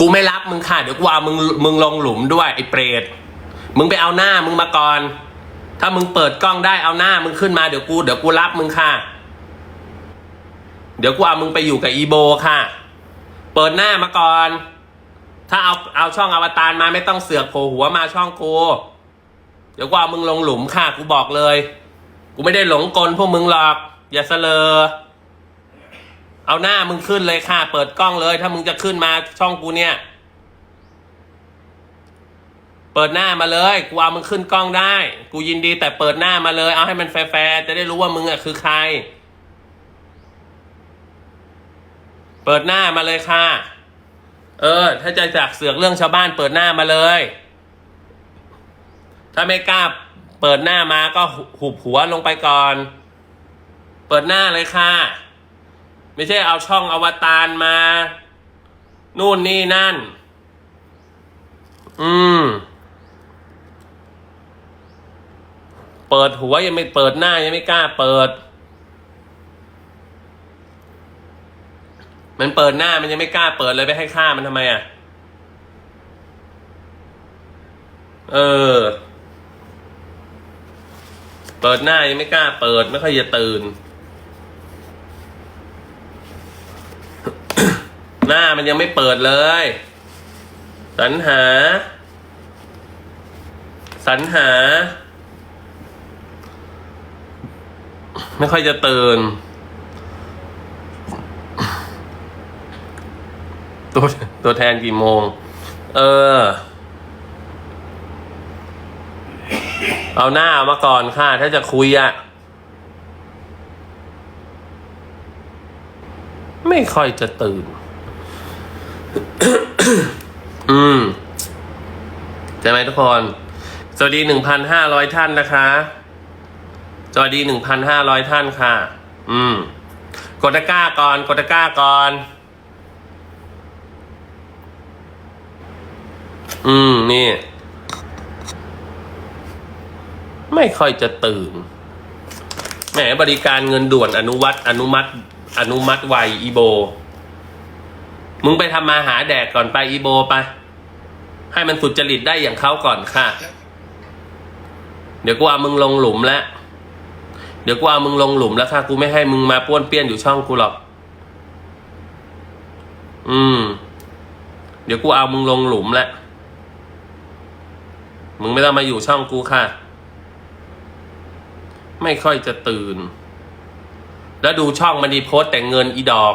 กูไม่รับมึงค่ะเดี๋ยวกูเอามึงมึงลงหลุมด้วยไอ้เปรตมึงไปเอาหน้ามึงมาก่อน ถ้ามึงเปิดกล้องได้เอาหน้ามึงขึ้นมาเดี๋ยวกูเดี๋ยวกูรับมึงค่ะ เดี๋ยวกูเอามึงไปอยู่กับอีโบค่ะ เปิดหน้ามาก่อน ถ้าเอาเอาช่องอวตารมาไม่ต้องเสือกโผล่หัวมาช่องกูเดี๋ยวกูเอามึงลงหลุมค่ะ กูบอกเลย กูไม่ได้หลงกลพวกมึงหรอก อย่าเสลอ เอาหน้ามึงขึ้นเลยค่ะ เปิดกล้องเลย ถ้ามึงจะขึ้นมาช่องกูเนี่ย เปิดหน้ามาเลย กูเอามึงขึ้นกล้องได้ กูยินดีแต่เปิดหน้ามาเลย เอาให้มันแฟร์จะได้รู้ว่ามึงอะคือใคร เปิดหน้ามาเลยค่ะ เออ ถ้าจะจากเสือกเรื่องชาวบ้าน เปิดหน้ามาเลย ถ้าไม่กล้าเปิดหน้ามาก็หุบหัวลงไปก่อน เปิดหน้าเลยค่ะ ไม่ใช่เอาช่องอวตารมา นู่นนี่นั่น อืม เปิดหัวยังไม่เปิดหน้ายังไม่กล้าเปิด มันเปิดหน้ามันยังไม่กล้าเปิดเลยไปให้ค่ามันทำไมอะ เออ เปิดหน้ายังไม่กล้าเปิดไม่ค่อยจะตื่น หน้ามันยังไม่เปิดเลยสรรหา สรรหา ไม่ค่อยจะตื่นตัวตัวแทนกี่โมง เออ เอาหน้ามาก่อนค่ะ ถ้าจะคุยอะไม่ค่อยจะตื่น อืมใช่ไหมทุกคน สวัสดีหนึ่งพันห้าร้อยท่านนะคะ สวัสดีหนึ่งพันห้าร้อยท่านค่ะ อืม กดตะก้าก่อน กดตะก้าก่อน อืม นี่ ไม่ค่อยจะตื่น แหมบริการเงินด่วนอนุวัตอนุมัติ อนุมัติไวอีโบ มึงไปทำมาหาแดกก่อนไปอีโบไป ให้มันสุดจริตได้อย่างเขาก่อนค่ะ เดี๋ยวกูเอามึงลงหลุมแล้ว เดี๋ยวกูเอามึงลงหลุมแล้วค่ะ กูไม่ให้มึงมาป้วนเปี้ยนอยู่ช่องกูหรอก อืม เดี๋ยวกูเอามึงลงหลุมแล้ว มึงไม่ต้องมาอยู่ช่องกูค่ะ ไม่ค่อยจะตื่น แล้วดูช่องมันดีโพสแต่เงินอีดอก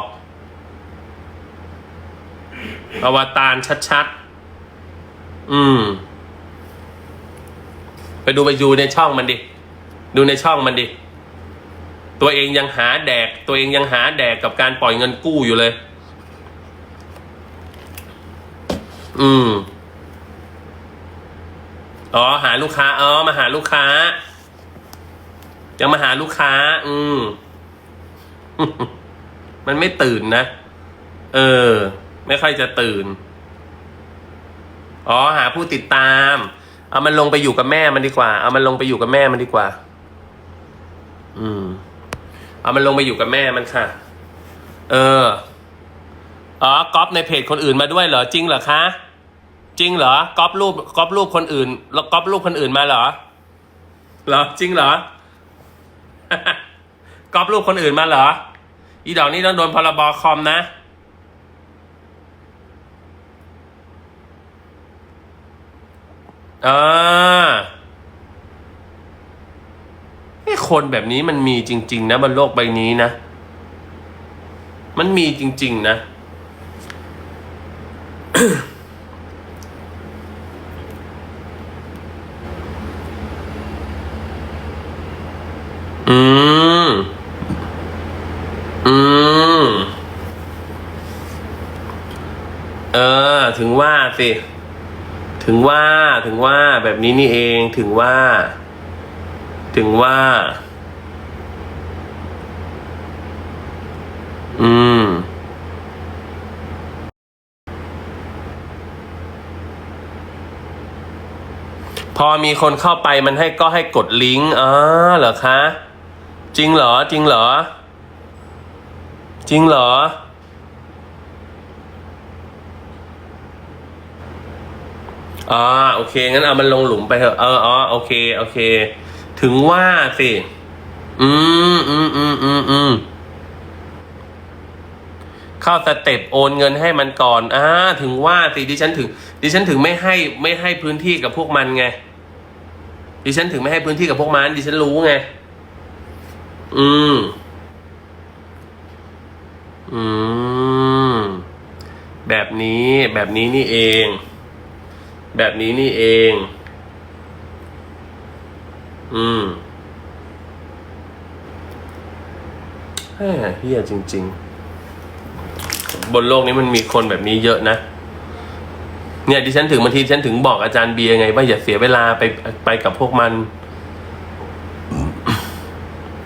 อวตารชัดๆ อืม ไปดูไปดูในช่องมันดิ ดูในช่องมันดิ ตัวเองยังหาแดก ตัวเองยังหาแดกกับการปล่อยเงินกู้อยู่เลย อืม อ๋อ หาลูกค้า อ๋อ มาหาลูกค้า ยังมาหาลูกค้า อืม มันไม่ตื่นนะ เออ ไม่ค่อยจะตื่น อ๋อหาผู้ติดตาม เอามันลงไปอยู่กับแม่มันดีกว่า เอามันลงไปอยู่กับแม่มันดีกว่า อืม เอามันลงไปอยู่กับแม่มันค่ะ เออ อ๋อก๊อปในเพจคนอื่นมาด้วยเหรอจริงเหรอคะ จริงเหรอก๊อปรูปก๊อปรูปคนอื่น แล้วก๊อปรูปคนอื่นมาเหรอเหรอจริงเหรอก๊อปรูปคนอื่นมาเหรอ อีดอกนี่ต้องโดนพรบคอมนะ อ่าไอ้คนแบบนี้มันมีจริง ๆ นะบนโลกใบนี้นะ มันมีจริง ๆ นะอืม อืม เออ ถึงว่าสิ ถึงว่าถึงว่าแบบนี้นี่เองถึงว่า ถึงว่า อืม พอมีคนเข้าไปมันให้ก็ให้กดลิงก์อ๋อเหรอคะ จริงเหรอ จริงเหรอ จริงเหรอ อ๋อโอเค งั้นเอามันลงหลุมไปเถอะ เอออ๋อโอเค โอเค ถึงว่าสิ อืมอืมอืมอืมอืมเข้าสเต็ปโอนเงินให้มันก่อนอ่าถึงว่าสิดิฉันถึง ดิฉันถึงไม่ให้ไม่ให้พื้นที่กับพวกมันไง ดิฉันถึงไม่ให้พื้นที่กับพวกมัน ดิฉันรู้ไง อืม อืม แบบนี้แบบนี้นี่เอง แบบนี้นี่เอง อืมแหมเฮียจริง ๆ บนโลกนี้มันมีคนแบบนี้เยอะนะ เนี่ยดิฉันถึงบางทีฉันถึงบอกอาจารย์เบียร์ไง ว่าอย่าเสียเวลาไปไปกับพวกมัน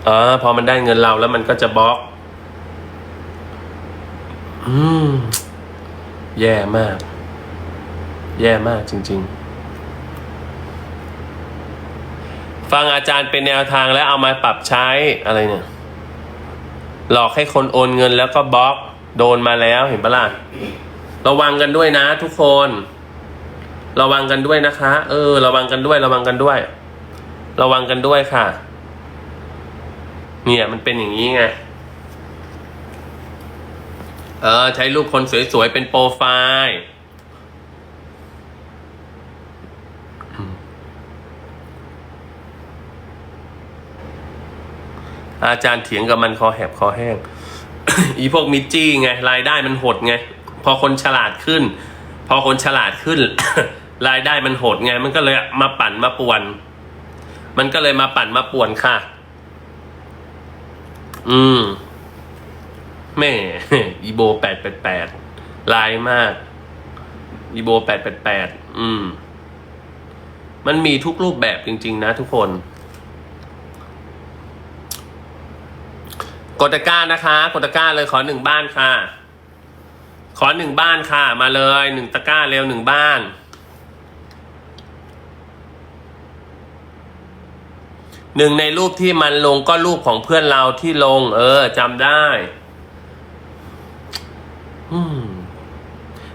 เออพอมันได้เงินเราแล้วมันก็จะบล็อก อืม แย่มาก แย่มากจริง ๆ ฟังอาจารย์เป็นแนวทางแล้วเอามาปรับใช้อะไรเนี่ย หลอกให้คนโอนเงินแล้วก็บล็อกโดนมาแล้วเห็นปะล่ะระวังกันด้วยนะ ทุกคน ระวังกันด้วยนะคะ เออ ระวังกันด้วย ระวังกันด้วย ระวังกันด้วยค่ะ เนี่ยมันเป็นอย่างนี้ไงเออใช้รูปคนสวยๆเป็นโปรไฟล์ อาจารย์เถียงกับมันคอแหบคอแห้ง อีพวกมิจจี้ไงรายได้มันหดไง พอคนฉลาดขึ้น พอคนฉลาดขึ้น รายได้มันหดไง มันก็เลยมาปั่นมาป่วน มันก็เลยมาปั่นมาป่วนค่ะ อืมแม่อีโบแปดแปดแปดลายมาก อีโบแปดแปดแปดอืม มันมีทุกรูปแบบจริง ๆ นะทุกคน กดตะกร้านะคะ กดตะกร้าเลยขอหนึ่งบ้านค่ะ ขอหนึ่งบ้านค่ะ มาเลยหนึ่งตะกร้าเร็วหนึ่งบ้าน หนึ่งในรูปที่มันลงก็รูปของเพื่อนเราที่ลง เออจำได้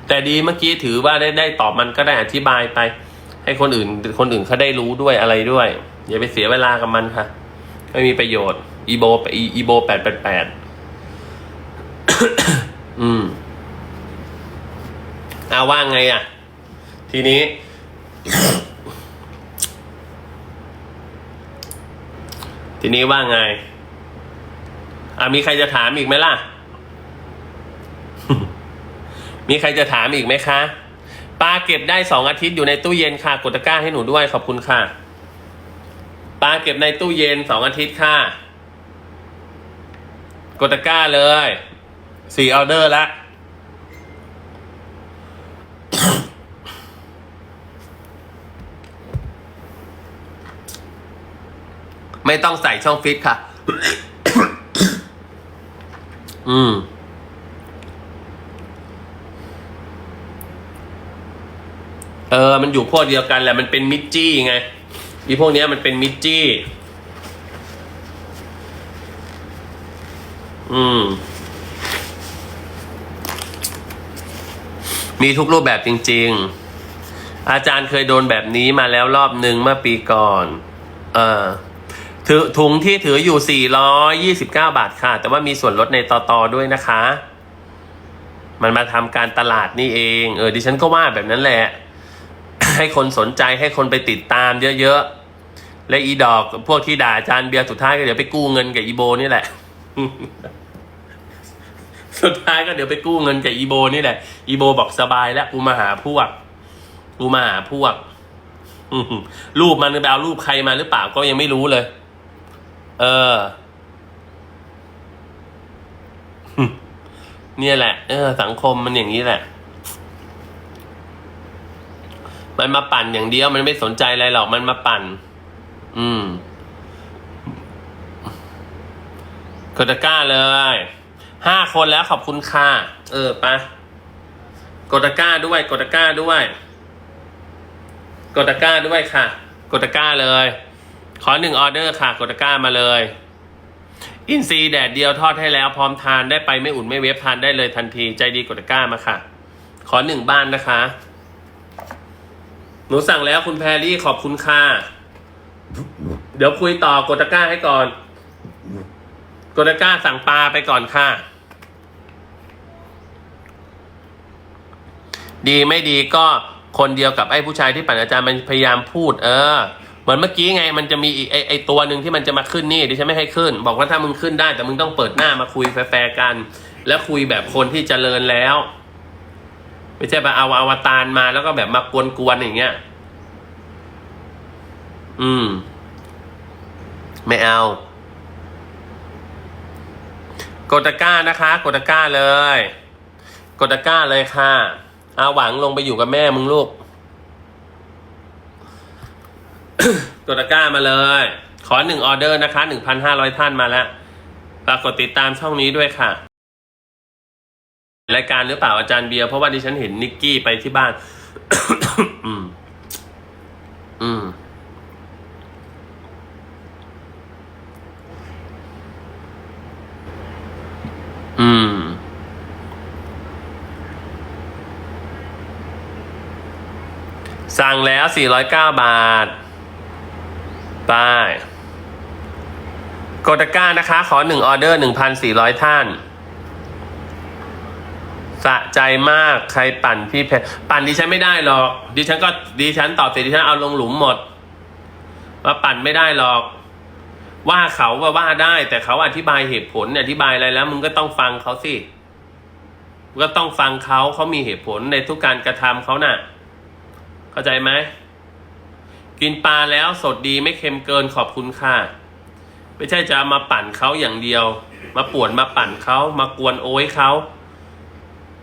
แต่ดีเมื่อกี้ถือว่าได้ได้ตอบมันก็ได้อธิบายไป ให้คนอื่น คนอื่นเขาได้รู้ด้วยอะไรด้วย อย่าไปเสียเวลากับมันค่ะ ไม่มีประโยชน์ อีโบอีอีโบแปดแปดแปดอืมเอาว่าไงอะ ทีนี้ ทีนี้ว่าไง อะมีใครจะถามอีกไหมล่ะ มีใครจะถามอีกไหมคะปลาเก็บได้สองอาทิตย์อยู่ในตู้เย็นค่ะ กดตะกร้าให้หนูด้วยขอบคุณค่ะปลาเก็บในตู้เย็นสองอาทิตย์ค่ะ กดตะกร้าเลยสี่ออเดอร์ละไม่ต้องใส่ช่องฟิตค่ะ อืม เออ มันอยู่พวกเดียวกันแหละ มันเป็นมิดจี้ไง อีพวกเนี้ยมันเป็นมิดจี้ อืม มีทุกรูปแบบจริง ๆ อาจารย์เคยโดนแบบนี้มาแล้วรอบหนึ่งเมื่อปีก่อน เออถือถุงที่ถืออยู่ 429 บาทค่ะ แต่ว่ามีส่วนลดในต่อตอด้วยนะคะ มันมาทำการตลาดนี่เอง เออ ดิฉันก็ว่าแบบนั้นแหละ ให้คนสนใจให้คนไปติดตามเยอะๆ และอีดอกพวกที่ด่าอาจารย์เบียร์สุดท้ายก็เดี๋ยวไปกู้เงินกับอีโบนี่แหละ สุดท้ายก็เดี๋ยวไปกู้เงินกับอีโบนี่แหละ อีโบบอกสบายแล้วกูมาหาพวก กูมาหาพวกรูปมันไปเอารูปใครมาหรือเปล่าก็ยังไม่รู้เลย เออ เนี่ยแหละ เออ สังคมมันอย่างนี้แหละ มันมาปั่นอย่างเดียวมันไม่สนใจอะไรหรอกมันมาปั่น อืม กดตะกร้าเลยห้าคนแล้วขอบคุณค่ะ เออไปะกดตะกร้าด้วย กดตะกร้าด้วย กดตะกร้าด้วยค่ะ กดตะกร้าเลย ขอหนึ่งออเดอร์ค่ะ กดตะกร้ามาเลย อินซีแดดเดียวทอดให้แล้วพร้อมทานได้ไปไม่อุ่นไม่เวฟทานได้เลยทันที ใจดีกดตะกร้ามาค่ะ ขอหนึ่งบ้านนะคะ หนูสั่งแล้วคุณแพรรี่ขอบคุณค่ะ เดี๋ยวคุยต่อกดตะกร้าให้ก่อน กดก้าสั่งปลาไปก่อนค่ะ ดีไม่ดีก็คนเดียวกับไอ้ผู้ชายที่ปั่นอาจารย์มันพยายามพูด เออ เหมือนเมื่อกี้ไง มันจะมีไอ้ไอ้ตัวหนึ่งที่มันจะมาขึ้นนี่ดิฉันไม่ให้ขึ้น บอกว่าถ้ามึงขึ้นได้ แต่มึงต้องเปิดหน้ามาคุยแฟร์กัน แล้วคุยแบบคนที่เจริญแล้ว ไม่ใช่แบบเอาอวตารมาแล้วก็แบบมากวนๆอย่างเงี้ย อืม ไม่เอา กดตะกร้านะคะ กดตะกร้าเลย กดตะกร้าเลยค่ะอาหวังลงไปอยู่กับแม่มึงลูก กดตะกร้ามาเลย ขอหนึ่งออเดอร์นะคะหนึ่งพันห้าร้อยท่านมาแล้วฝากกดติดตามช่องนี้ด้วยค่ะ รายการหรือเปล่าอาจารย์เบียร์เพราะว่าดิฉันเห็นนิกกี้ไปที่บ้าน อืม อืม อืม สั่งแล้ว 409 บาท ไป กดตะกร้านะคะ ขอหนึ่งออเดอร์ 1,400 ท่าน สะใจมาก ใครปั่นพี่เพชรปั่นดิฉันไม่ได้หรอก ดิฉันก็ดิฉันตอบเสร็จดิฉันเอาลงหลุมหมดว่าปั่นไม่ได้หรอก ว่าเขาว่าว่าได้ แต่เขาอธิบายเหตุผลอธิบายอะไรแล้ว มึงก็ต้องฟังเขาสิก็ต้องฟังเขาเขามีเหตุผลในทุกการกระทำเขาน่ะ เข้าใจไหมกินปลาแล้วสดดีไม่เค็มเกินขอบคุณค่ะ ไม่ใช่จะมาปั่นเขาอย่างเดียว มาป่วนมาปั่นเขามากวนโอ้ยเขา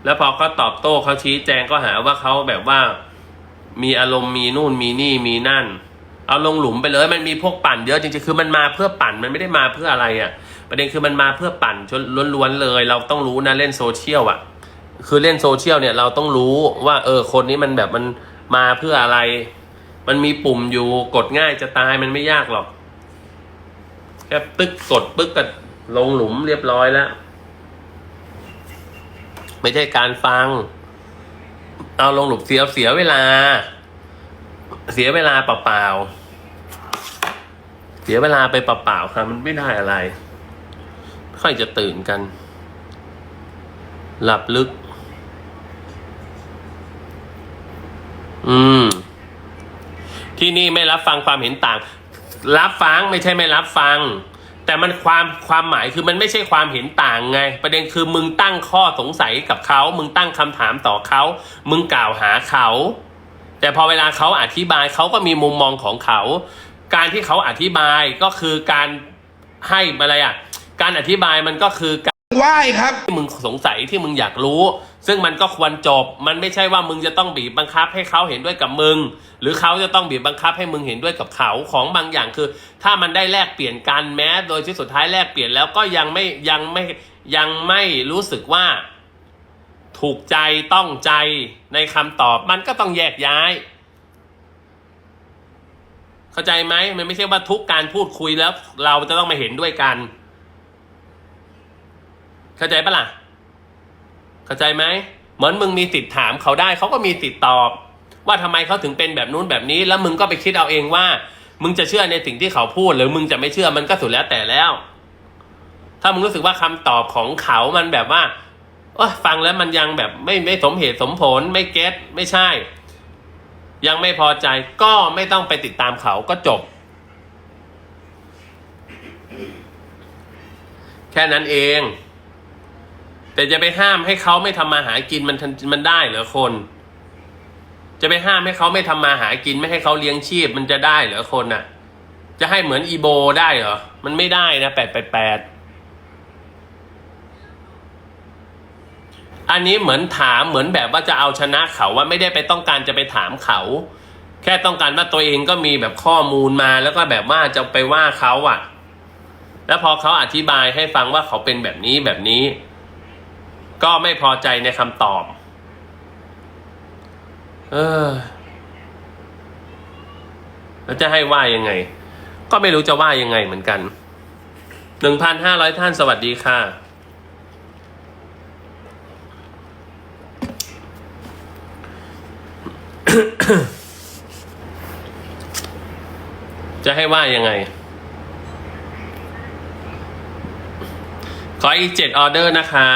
แล้วพอเขาตอบโต้เขาชี้แจงก็หาว่าเขาแบบว่า มีอารมณ์มีนู่นมีนี่มีนั่น เอาลงหลุมไปเลยมันมีพวกปั่นเยอะจริงๆคือมันมาเพื่อปั่นมันไม่ได้มาเพื่ออะไรอะ่ะ ประเด็นคือมันมาเพื่อปั่นจนล้วนๆเลย เราต้องรู้นะเล่นโซเชียลอะ คือเล่นโซเชียลเนี่ยเราต้องรู้ว่าเออคนนี้มันแบบมัน มาเพื่ออะไร มันมีปุ่มอยู่กดง่ายจะตายมันไม่ยากหรอก แค่ตึกกดปึ๊กก็ลงหลุมเรียบร้อยแล้ว ไม่ใช่การฟัง เอาลงหลุมเสียเสียเวลา เสียเวลาเปล่าๆเสียเวลาไปเปล่าๆค่ะมันไม่ได้อะไร ค่อยจะตื่นกัน หลับลึก อืม ที่นี่ไม่รับฟังความเห็นต่าง รับฟังไม่ใช่ไม่รับฟัง แต่มันความความหมายคือมันไม่ใช่ความเห็นต่างไง ประเด็นคือมึงตั้งข้อสงสัยกับเขา มึงตั้งคำถามต่อเขา มึงกล่าวหาเขา แต่พอเวลาเขาอธิบายเขาก็มีมุมมองของเขา การที่เขาอธิบายก็คือการให้อะไรอะ การอธิบายมันก็คือ ไหว้ครับที่มึงสงสัยที่มึงอยากรู้ ซึ่งมันก็ควรจบ มันไม่ใช่ว่ามึงจะต้องบีบบังคับให้เขาเห็นด้วยกับมึง หรือเขาจะต้องบีบบังคับให้มึงเห็นด้วยกับเขาของบางอย่างคือ ถ้ามันได้แลกเปลี่ยนกันแม้ โดยที่สุดท้ายแลกเปลี่ยนแล้วก็ยังไม่ยังไม่ยังไม่รู้สึกว่า ถูกใจต้องใจในคำตอบมันก็ต้องแยกย้ายเข้าใจไหมมันไม่ใช่ว่าทุกการพูดคุยแล้ว เราจะต้องมาเห็นด้วยกัน เข้าใจปะล่ะ เข้าใจไหมเหมือนมึงมีสิทธิ์ถามเขาได้เขาก็มีสิทธิ์ตอบ ว่าทำไมเขาถึงเป็นแบบนู้นแบบนี้ แล้วมึงก็ไปคิดเอาเองว่า มึงจะเชื่อในสิ่งที่เขาพูด หรือมึงจะไม่เชื่อมันก็สุดแล้วแต่แล้ว ถ้ามึงรู้สึกว่าคำตอบของเขามันแบบว่าโอ้ฟังแล้วมันยังแบบไม่ไม่สมเหตุสมผลไม่เก็ตไม่ใช่ ยังไม่พอใจก็ไม่ต้องไปติดตามเขาก็จบ แค่นั้นเอง แต่จะไปห้ามให้เขาไม่ทำมาหากินมันทันมันได้เหรอคน จะไปห้ามให้เขาไม่ทำมาหากินไม่ให้เขาเลี้ยงชีพมันจะได้เหรอคนน่ะ จะให้เหมือนอีโบได้เหรอ มันไม่ได้นะแปดแปดแปดอันนี้เหมือนถามเหมือนแบบว่าจะเอาชนะเขาว่าไม่ได้ไปต้องการจะไปถามเขา แค่ต้องการว่าตัวเองก็มีแบบข้อมูลมาแล้วก็แบบว่าจะไปว่าเขาอะ แล้วพอเขาอธิบายให้ฟังว่าเขาเป็นแบบนี้แบบนี้ ก็ไม่พอใจในคำตอบ เออ แล้วจะให้ว่ายังไง ก็ไม่รู้จะว่ายังไงเหมือนกันหนึ่งพันห้าร้อยท่านสวัสดีค่ะ จะให้ว่ายังไง ขออีกเจ็ดออเดอร์นะคะ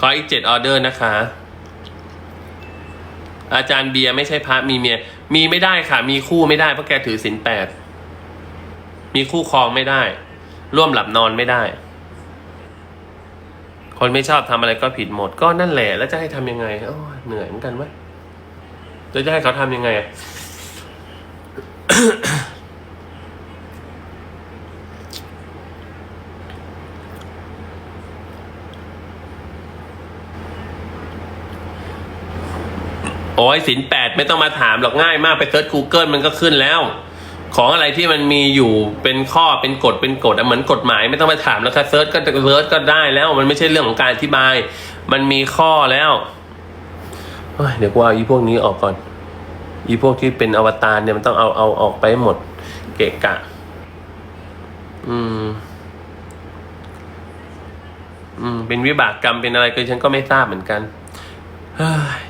ขออีกเจ็ดออเดอร์นะคะ อาจารย์เบียร์ไม่ใช่พระมีเมีย มีไม่ได้ค่ะ มีคู่ไม่ได้เพราะแกถือศีลแปด มีคู่ครองไม่ได้ ร่วมหลับนอนไม่ได้ คนไม่ชอบทำอะไรก็ผิดหมด ก็นั่นแหละ แล้วจะให้ทำยังไงโอ้เหนื่อยเหมือนกันวะจะจะให้เขาทำยังไง โอ้ยสินแปดไม่ต้องมาถามหรอกง่ายมากไปเซิร์ช Google มันก็ขึ้นแล้ว ของอะไรที่มันมีอยู่เป็นข้อเป็นกฎเป็นกฎอะเหมือนกฎหมายไม่ต้องไปถามแล้วค่ะเซิร์ชก็เซิร์ชก็ได้แล้ว มันไม่ใช่เรื่องของการอธิบาย มันมีข้อแล้วเดี๋ยวกูเอาอีพวกนี้ออกก่อน อีพวกที่เป็นอวตารเนี่ยมันต้องเอาเอาออกไปให้หมด เกะกะ อืม อืม เป็นวิบากกรรมเป็นอะไรก็ฉันก็ไม่ทราบเหมือนกันเฮ้ย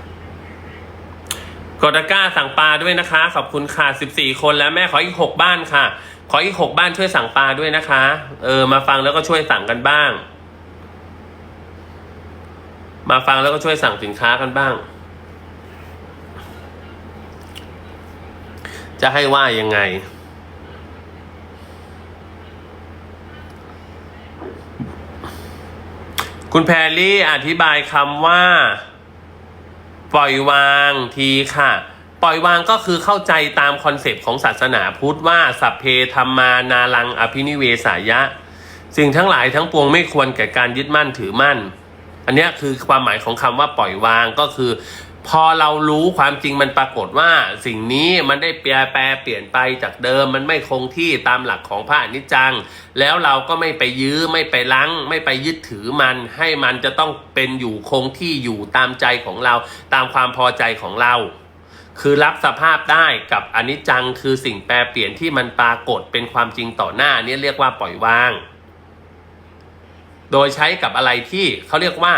กดตะกร้าสั่งปลาด้วยนะคะ ขอบคุณค่ะสิบสี่คนแล้วแม่ขออีกหกบ้านค่ะ ขออีกหกบ้านช่วยสั่งปลาด้วยนะคะ เออ มาฟังแล้วก็ช่วยสั่งกันบ้าง มาฟังแล้วก็ช่วยสั่งสินค้ากันบ้าง จะให้ว่ายังไง คุณแพรลี่อธิบายคำว่า ปล่อยวางทีค่ะ ปล่อยวางก็คือเข้าใจตามคอนเซปต์ของศาสนาพุทธว่าสัพเพธรรมานาลังอภินิเวสายะ สิ่งทั้งหลายทั้งปวงไม่ควรแก่การยึดมั่นถือมั่น อันนี้คือความหมายของคำว่าปล่อยวางก็คือ พอเรารู้ความจริงมันปรากฏว่าสิ่งนี้มันได้แปรแปรเปลี่ยนไปจากเดิมมันไม่คงที่ตามหลักของพระอนิจจัง แล้วเราก็ไม่ไปยื้อไม่ไปลังไม่ไปยึดถือมัน ให้มันจะต้องเป็นอยู่คงที่อยู่ตามใจของเรา ตามความพอใจของเรา คือรับสภาพได้กับอนิจจังคือสิ่งแปรเปลี่ยนที่มันปรากฏเป็นความจริงต่อหน้านี่เรียกว่าปล่อยวาง โดยใช้กับอะไรที่เขาเรียกว่า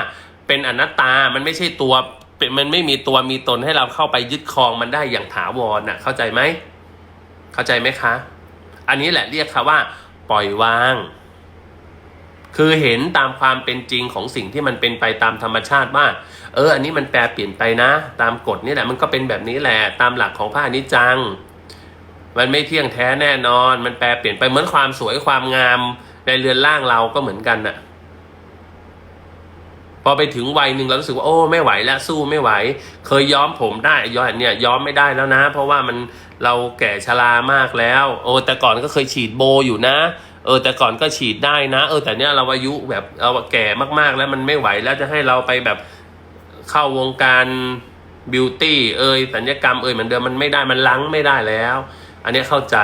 เป็นอนัตตามันไม่ใช่ตัว เป็นมันไม่มีตัวมีตนให้เราเข้าไปยึดครองมันได้อย่างถาวรน่ะ เข้าใจไหมเข้าใจไหมคะ อันนี้แหละเรียกค่ะว่า ปล่อยวาง คือเห็นตามความเป็นจริงของสิ่งที่มันเป็นไปตามธรรมชาติว่า เออ อันนี้มันแปรเปลี่ยนไปนะ ตามกฎนี่แหละ มันก็เป็นแบบนี้แหละ ตามหลักของพระอนิจจัง มันไม่เที่ยงแท้แน่นอน มันแปรเปลี่ยนไปเหมือนความสวยความงามในเรือนร่างเราก็เหมือนกันน่ะ พอไปถึงวัยหนึ่งเรารู้สึกว่าโอ้ไม่ไหวแล้วสู้ไม่ไหว เคยย้อมผมได้ย้อมเนี่ยย้อมไม่ได้แล้วนะ เพราะว่ามันเราแก่ชรามากแล้ว โอ้แต่ก่อนก็เคยฉีดโบอยู่นะ เออแต่ก่อนก็ฉีดได้นะ เออแต่เนี้ยเราอายุแบบเราแก่มากๆแล้วมันไม่ไหวแล้วจะให้เราไปแบบเข้าวงการบิวตี้เอยสัญญกรรมเอยเหมือนเดิมมันไม่ได้มันลังไม่ได้แล้ว อันนี้เข้าใจ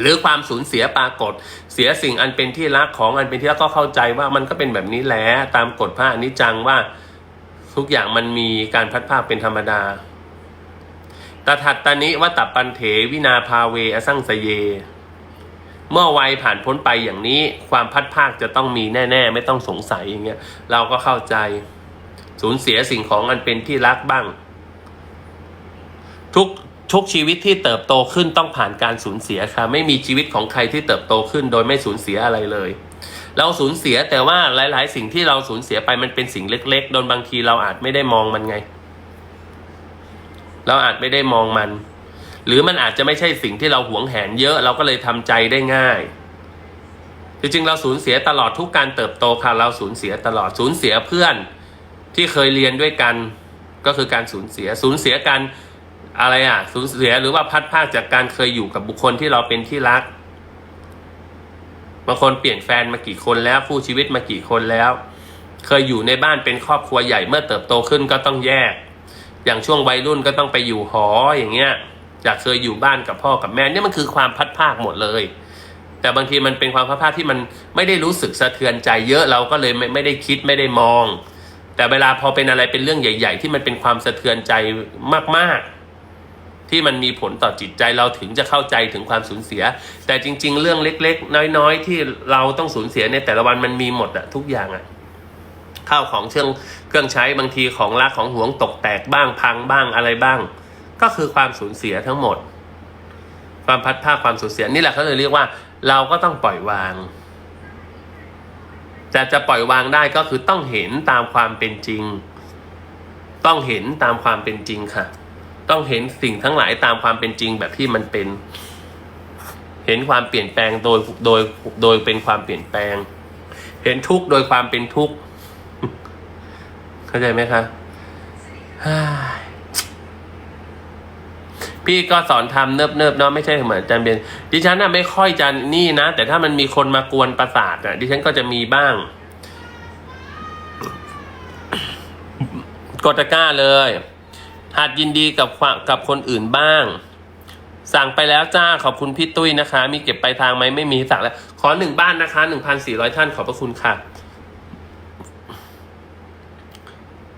หรือความสูญเสียปรากฏ เสียสิ่งอันเป็นที่รักของอันเป็นที่รักก็เข้าใจว่ามันก็เป็นแบบนี้แหละตามกฎพระอนิจจังว่าทุกอย่างมันมีการพัดภาคเป็นธรรมดาตถัตตานิวัตตปันเถวินาภาเวอสังสเย เมื่อวัยผ่านพ้นไปอย่างนี้ ความพัดภาคจะต้องมีแน่ ๆ ไม่ต้องสงสัยอย่างเงี้ยเราก็เข้าใจ สูญเสียสิ่งของอันเป็นที่รักบ้าง ทุก ทุกชีวิตที่เติบโตขึ้นต้องผ่านการสูญเสียค่ะ ไม่มีชีวิตของใครที่เติบโตขึ้น โดยไม่สูญเสียอะไรเลย เราสูญเสียแต่ว่าหลาย ๆ สิ่งที่เราสูญเสียไปมันเป็นสิ่งเล็ก ๆ โดยบางทีเราอาจไม่ได้มองมันไง เราอาจไม่ได้มองมัน หรือมันอาจจะไม่ใช่สิ่งที่เราหวงแหนเยอะเราก็เลยทำใจได้ง่ายจริงๆเราสูญเสียตลอดทุกการเติบโตค่ะเราสูญเสียตลอดสูญเสียเพื่อนที่เคยเรียนด้วยกัน ก็คือการสูญเสียสูญเสียการ อะไรอะสูญเสียหรือว่าพัดพรากจากการเคยอยู่กับบุคคลที่เราเป็นที่รักบางคนเปลี่ยนแฟนมากี่คนแล้วคู่ชีวิตมากี่คนแล้ว เคยอยู่ในบ้านเป็นครอบครัวใหญ่เมื่อเติบโตขึ้นก็ต้องแยก อย่างช่วงวัยรุ่นก็ต้องไปอยู่หออย่างเงี้ยจากเคยอยู่บ้านกับพ่อกับแม่เนี่ยมันคือความพัดภาคหมดเลย แต่บางทีมันเป็นความพัดภาคที่มันไม่ได้รู้สึกสะเทือนใจเยอะเราก็เลยไม่ไม่ได้คิดไม่ได้มอง แต่เวลาพอเป็นอะไรเป็นเรื่องใหญ่ ๆ ที่มันเป็นความสะเทือนใจมากๆ ที่มันมีผลต่อจิตใจเราถึงจะเข้าใจถึงความสูญเสีย แต่จริง ๆ เรื่องเล็ก ๆ น้อย ๆ ที่เราต้องสูญเสียในแต่ละวันมันมีหมดอะทุกอย่างอะข้าวของเชื่องเครื่องใช้บางทีของรักของหวงตกแตกบ้างพังบ้างอะไรบ้าง ก็คือความสูญเสียทั้งหมด ความพัดภาคความสูญเสียนี่แหละเขาเลยเรียกว่า เราก็ต้องปล่อยวางจะจะปล่อยวางได้ก็คือต้องเห็นตามความเป็นจริง ต้องเห็นตามความเป็นจริงค่ะ ต้องเห็นสิ่งทั้งหลายตามความเป็นจริงแบบที่มันเป็น เห็นความเปลี่ยนแปลงโดยโดยโดยเป็นความเปลี่ยนแปลง เห็นทุกข์โดยความเป็นทุกข์เข้าใจไหมคะพี่ก็สอนทำเนิบเนิบเนาะไม่ใช่เหมือนอาจารย์เบนดิฉันน่ะไม่ค่อยจะนี่นะ แต่ถ้ามันมีคนมากวนประสาทอะ ดิฉันก็จะมีบ้าง กดตะก้าเลย หัดยินดีกับกับคนอื่นบ้าง สั่งไปแล้วจ้าขอบคุณพี่ตุ้ยนะคะ มีเก็บไปลายทางไหมไม่มีสั่งแล้ว ขอหนึ่งบ้านนะคะหนึ่งพันสี่ร้อยท่านขอบพระคุณค่ะ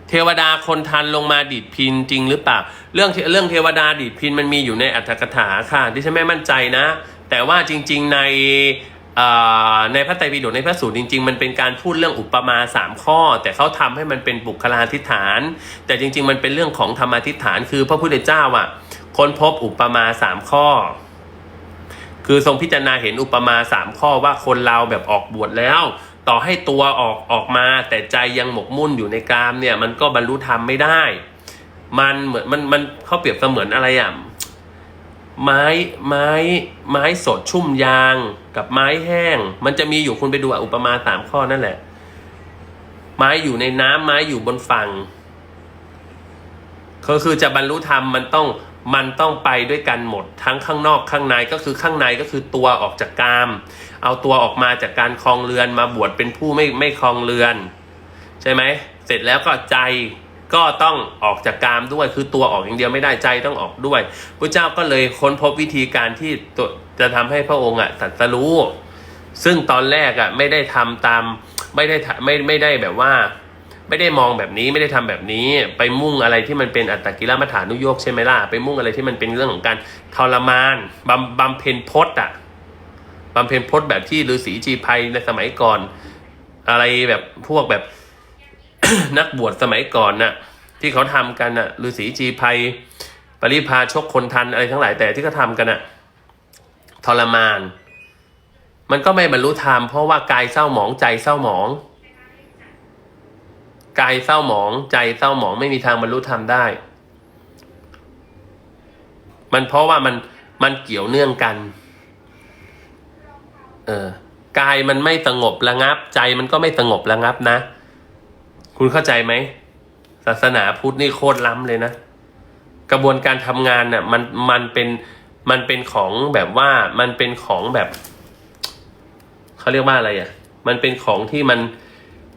เทวดาคนทันลงมาดีดพินจริงหรือเปล่า เรื่องเรื่องเทวดาดีดพินมันมีอยู่ในอัตถกถาค่ะ ที่ฉันไม่มั่นใจนะ แต่ว่าจริง ๆ ใน ในพระไตรปิฎกในพระสูตรจริง ๆ มันเป็นการพูดเรื่องอุปมาสามข้อ แต่เขาทำให้มันเป็นบุคลาธิฐาน แต่จริง ๆ มันเป็นเรื่องของธรรมาธิฐาน คือพระพุทธเจ้าอะค้นพบอุปมาสามข้อ คือทรงพิจารณาเห็นอุปมาสามข้อว่าคนเราแบบออกบวชแล้ว ต่อให้ตัวออกออกมา แต่ใจยังหมกมุ่นอยู่ในกามเนี่ย มันก็บรรลุธรรมไม่ได้ มันเหมือนมันมันเขาเปรียบเสมือนอะไรอะ ไม้ไม้ไม้สดชุ่มยางกับไม้แห้ง มันจะมีอยู่คุณไปดูอุปมาสามข้อนั่นแหละ ไม้อยู่ในน้ำไม้อยู่บนฝั่งก็คือจะบรรลุธรรมมันต้องมันต้องไปด้วยกันหมดทั้งข้างนอกข้างในก็คือข้างในก็คือตัวออกจากกาม เอาตัวออกมาจากการคลองเรือนมาบวชเป็นผู้ไม่ไม่คลองเรือน ใช่ไหมเสร็จแล้วก็ใจ ก็ต้องออกจากกามด้วย คือตัวออกอย่างเดียวไม่ได้ใจต้องออกด้วยพระเจ้าก็เลยค้นพบวิธีการที่จะทำให้พระองค์อะตรัสรู้ซึ่งตอนแรกอะไม่ได้ทำตามไม่ได้ไม่ไม่ได้แบบว่า ไม่ได้มองแบบนี้ไม่ได้ทำแบบนี้ ไปมุ่งอะไรที่มันเป็นอัตตกิลมัฐานุโยกใช่ไหมล่ะไปมุ่งอะไรที่มันเป็นเรื่องของการทรมานบำบำเพ็ญพจน์อะบำเพ็ญพจน์แบบที่ฤาษีจีภัยในสมัยก่อน อะไรแบบพวกแบบ นักบวชสมัยก่อนน่ะ ที่เขาทำกันน่ะฤาษีจีภัย ปริพาชกคนทันอะไรทั้งหลายแต่ที่เขาทำกันน่ะทรมาน มันก็ไม่บรรลุธรรมเพราะว่ากายเศร้าหมองใจเศร้าหมองกายเศร้าหมองใจเศร้าหมองไม่มีทางบรรลุธรรมได้ มันเพราะว่ามันมันเกี่ยวเนื่องกัน เออกายมันไม่สงบระงับ ใจมันก็ไม่สงบระงับนะ คุณเข้าใจไหม ศาสนาพุทธนี่โคตรล้ำเลยนะ กระบวนการทำงานน่ะมันมันเป็นมันเป็นของแบบว่ามันเป็นของแบบเขาเรียกว่าอะไรอะ มันเป็นของที่มัน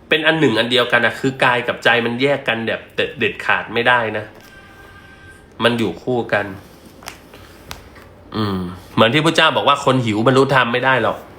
เป็นอันหนึ่งอันเดียวกันนะคือกายกับใจมันแยกกันแบบเด็ดเด็ดขาดไม่ได้นะ มันอยู่คู่กัน อืม เหมือนที่พระเจ้าบอกว่าคนหิวบรรลุธรรมไม่ได้หรอก